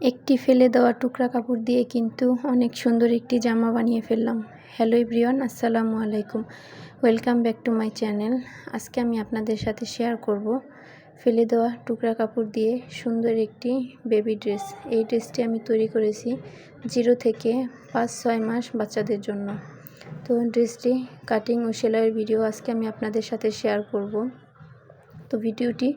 একটি ফেলে দেওয়া টুকরা কাপড় দিয়ে কিন্তু অনেক সুন্দর একটি জামা বানিয়ে ফেললাম। হ্যালো ইব্রিয়ান আসসালামু আলাইকুম। Welcome back to my channel. আজকে আমি আপনাদের সাথে শেয়ার করব ফেলে দেওয়া টুকরা কাপড় দিয়ে সুন্দর একটি বেবি ড্রেস। এই ড্রেসটি আমি তৈরি করেছি জিরো থেকে পাঁচ, ছয় মাস বাচ্চাদের জন্য। তো ড্রেসটি কাটিং ও সেলাইয়ের ভিডিও আজকে আমি আপনাদের সাথে শেয়ার করব। তো ভিডিওটি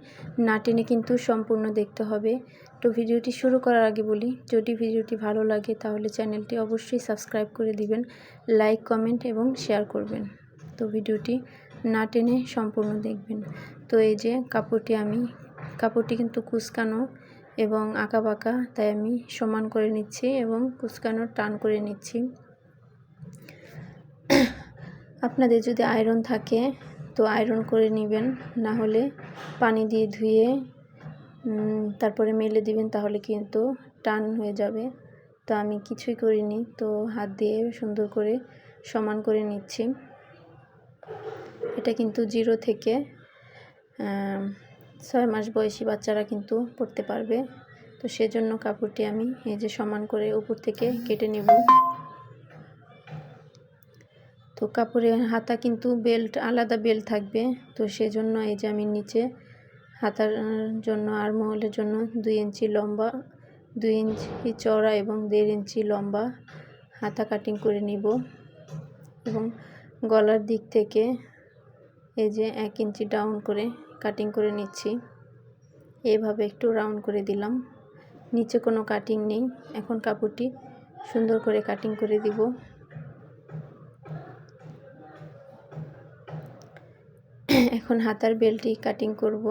না টেনে কিন্তু সম্পূর্ণ দেখতে হবে। তো ভিডিওটি শুরু করার আগে বলি, যদি ভিডিওটি ভালো লাগে তাহলে চ্যানেলটি অবশ্যই সাবস্ক্রাইব করে দিবেন, লাইক, কমেন্ট এবং শেয়ার করবেন। তো ভিডিওটি না টেনে সম্পূর্ণ দেখবেন। তো এই যে কাপড়টি আমি, কাপড়টি কিন্তু কুচকানো এবং আঁকা বাঁকা তাই আমি সমান করে নিচ্ছি এবং কুচকানোর টান করে নিচ্ছি। আপনাদের যদি আয়রন থাকে তো আয়রন করে নেবেন না হলে পানি দিয়ে ধুয়ে তারপরে মেলে দিবেন, তাহলে কিন্তু টান হয়ে যাবে। তো আমি কিছুই করিনি, তো হাত দিয়ে সুন্দর করে সমান করে নিচ্ছি। এটা কিন্তু জিরো থেকে ছয় মাস বয়সী বাচ্চারা কিন্তু পড়তে পারবে। তো সেজন্য কাপড়টি আমি এই যে সমান করে উপর থেকে কেটে নেব। কাপড়ের হাতা কিন্তু বেল্ট, আলাদা বেল্ট থাকবে। তো সেজন্য এই যে আমি নিচে হাতার জন্য আর মহলের জন্য দুই ইঞ্চি লম্বা, দুই ইঞ্চি চড়া এবং দেড় ইঞ্চি লম্বা হাতা কাটিং করে নিব। এবং গলার দিক থেকে এই যে এক ইঞ্চি ডাউন করে কাটিং করে নিচ্ছি। এভাবে একটু রাউন্ড করে দিলাম। নিচে কোনো কাটিং নেই। এখন কাপড়টি সুন্দর করে কাটিং করে দিব। এখন হাতার বেল্টটি কাটিং করব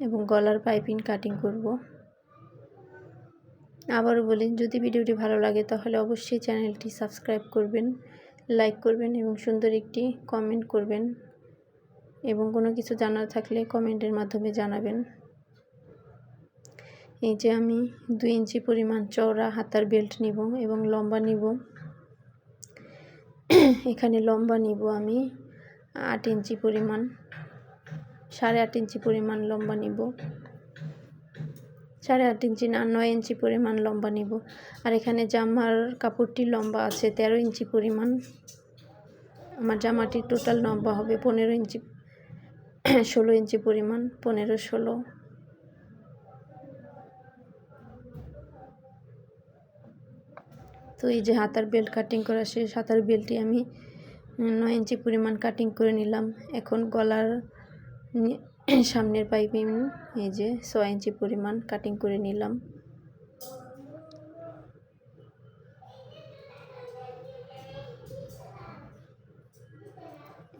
এবং গলার পাইপিং কাটিং করব। আবারও বলি, যদি ভিডিওটি ভালো লাগে তাহলে অবশ্যই চ্যানেলটি সাবস্ক্রাইব করবেন লাইক করবেন এবং সুন্দর একটি কমেন্ট করবেন এবং কোনো কিছু জানার থাকলে কমেন্টের মাধ্যমে জানাবেন। এই যে আমি দুই ইঞ্চি পরিমাণ চওড়া হাতার বেল্ট নিব এবং লম্বা নিব। এখানে লম্বা নিব আমি। আট ইঞ্চি পরিমাণ, সাড়ে আট ইঞ্চি পরিমাণ লম্বা নিব। সাড়ে আট ইঞ্চি না, নয় ইঞ্চি পরিমাণ লম্বা নিব। আর এখানে জামার কাপড়টি লম্বা আছে, তেরো ইঞ্চি পরিমাণ। আমার জামাটি টোটাল লম্বা হবে পনেরো ইঞ্চি, ষোলো ইঞ্চি পরিমাণ, পনেরো ষোলো। তো এই যে হাতার বেল্ট কাটিং করা শেষ, হাতার বেল্টটি আমি নয় ইঞ্চি পরিমাণ কাটিং করে নিলাম এখন গলার সামনের পাইপিং এই যে ছয় ইঞ্চি পরিমাণ কাটিং করে নিলাম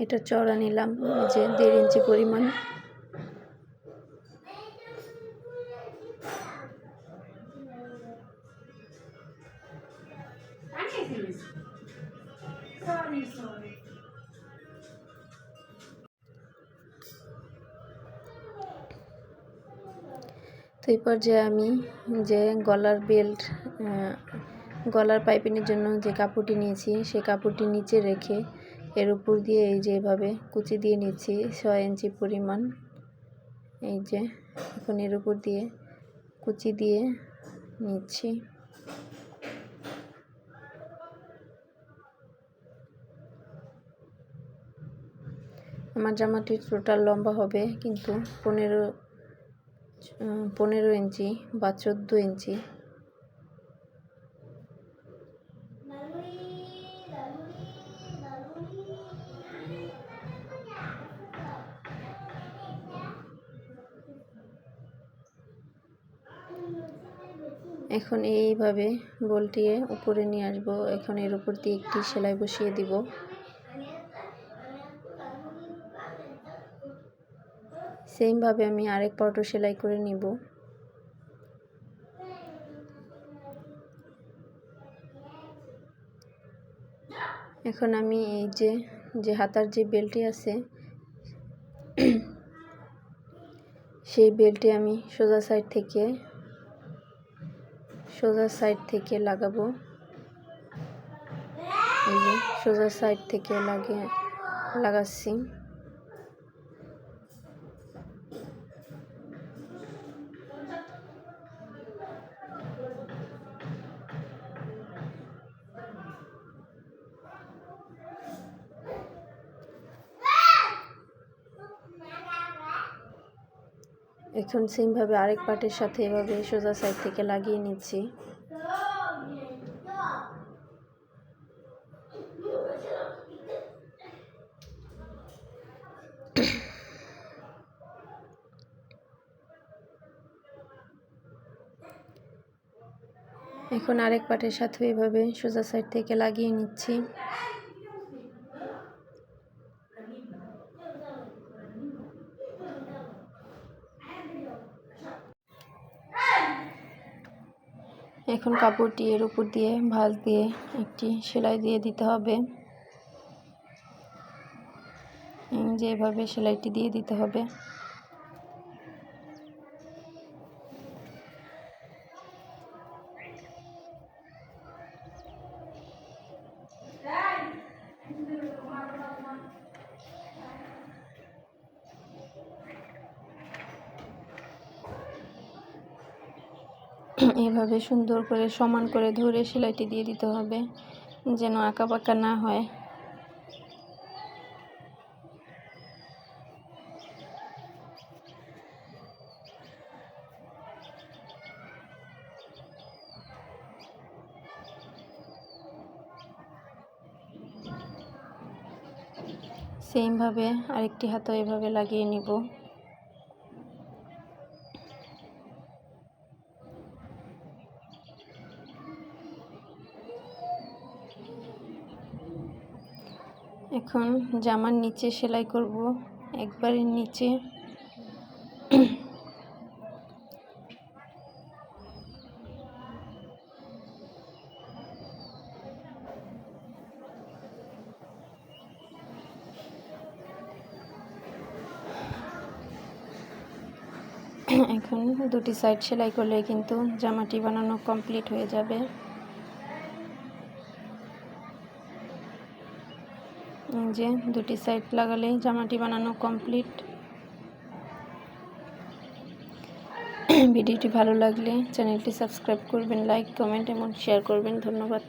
এটা চড়া নিলাম এই যে দেড় ইঞ্চি পরিমাণ Sorry, sorry. এই পর্যায়ে আমি যে গলার বেল্ট গলার পাইপিনের জন্য যে কাপড়টি নিয়েছি সে কাপড়টি নিচে রেখে এর উপর দিয়ে এই যে এভাবে কুচি দিয়ে নিচ্ছি ছয় ইঞ্চি পরিমাণ। এই যে এখন এর উপর দিয়ে কুচি দিয়ে নিচ্ছি। আমার জামাটি টোটাল লম্বা হবে, কিন্তু পনেরো পনেরো ইঞ্চি বা চোদ্দ ইঞ্চি। এখন এইভাবে বলটিয়ে উপরে নিয়ে আসব। এখন এর উপর দিয়ে একটি সেলাই বসিয়ে দিব। সেমভাবে আমি আরেক পটো সেলাই করে নিব। এখন আমি এই যে যে হাতার যে বেল্টটি আছে, সেই বেল্টে আমি সোজা সাইড থেকে, সোজা সাইড থেকে লাগাবো। এই যে সোজা সাইড থেকে লাগিয়ে, লাগাচ্ছি। এখন সেমভাবে আরেক পার্টের সাথে এভাবে সোজা সাইড থেকে লাগিয়ে নিচ্ছি। এখন আরেক পাটের সাথে এভাবে সোজা সাইড থেকে লাগিয়ে নিচ্ছি। এখন কাপড়টি এর উপর দিয়ে ভাঁজ দিয়ে একটি সেলাই দিয়ে দিতে হবে। যেভাবে সেলাইটি দিয়ে দিতে হবে। এভাবে সুন্দর করে সমান করে ধরে সেলাইটি দিয়ে দিতে হবে, যেন আঁকা বাঁকা না হয়। সেমভাবে আরেকটি হাতও এভাবে লাগিয়ে নিব। এখন জামার নিচে সেলাই করব একবারের নিচে। এখন দুটি সাইড সেলাই করলে কিন্তু জামাটি বানানো কমপ্লিট হয়ে যাবে। যে দুটি সাইড লাগালেই জামাটি বানানো কমপ্লিট। ভিডিওটি ভালো লাগলে চ্যানেলটি সাবস্ক্রাইব করবেন, লাইক, কমেন্ট এবং শেয়ার করবেন। ধন্যবাদ।